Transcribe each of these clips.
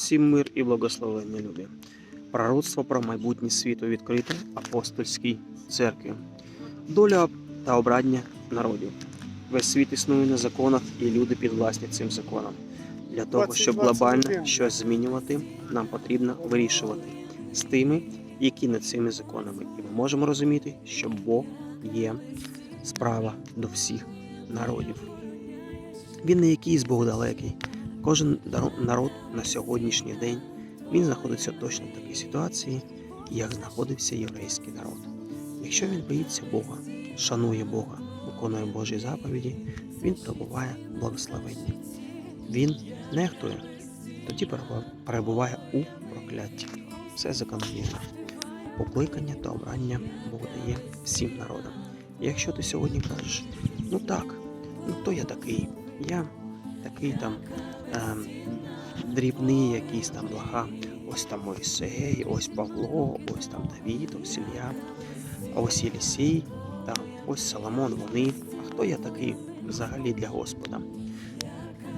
Всім мир і благословення люди. Пророцтво про майбутнє світу відкрите апостольській церкві. Доля та обрання народів. Весь світ існує на законах, і люди підвласні цим законам. Для того, щоб глобально щось змінювати, нам потрібно вирішувати з тими, які над цими законами. І ми можемо розуміти, що Бог є справа до всіх народів. Він не якийсь Бог далекий. Кожен народ на сьогоднішній день він знаходиться точно в такій ситуації, як знаходився єврейський народ. Якщо він боїться Бога, шанує Бога, виконує Божі заповіді, він перебуває в благословенні. Він нехтує, тоді перебуває у прокляття. Все закономірно. Покликання та обрання Бог дає всім народам. Якщо ти сьогодні кажеш, ну так, ну хто я такий? Я такий там ем, дрібний якийсь там блага. Ось там Мойсей, ось Павло, ось там Давід, ось Ілля, ось Єлісій, там, ось Соломон, вони. А хто я такий взагалі для Господа?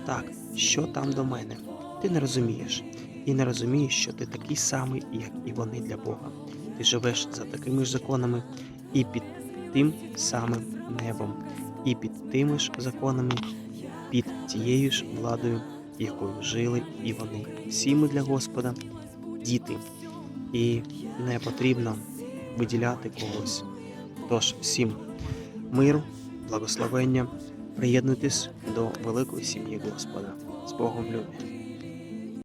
Так, що там до мене? Ти не розумієш. І не розумієш, що ти такий самий, як і вони для Бога. Ти живеш за такими ж законами і під тим самим небом, і під тими ж законами, під тією ж владою, якою жили і вони. Всі ми для Господа діти, і не потрібно виділяти когось. Тож всім миру, благословення, приєднуйтесь до великої сім'ї Господа. З Богом любі.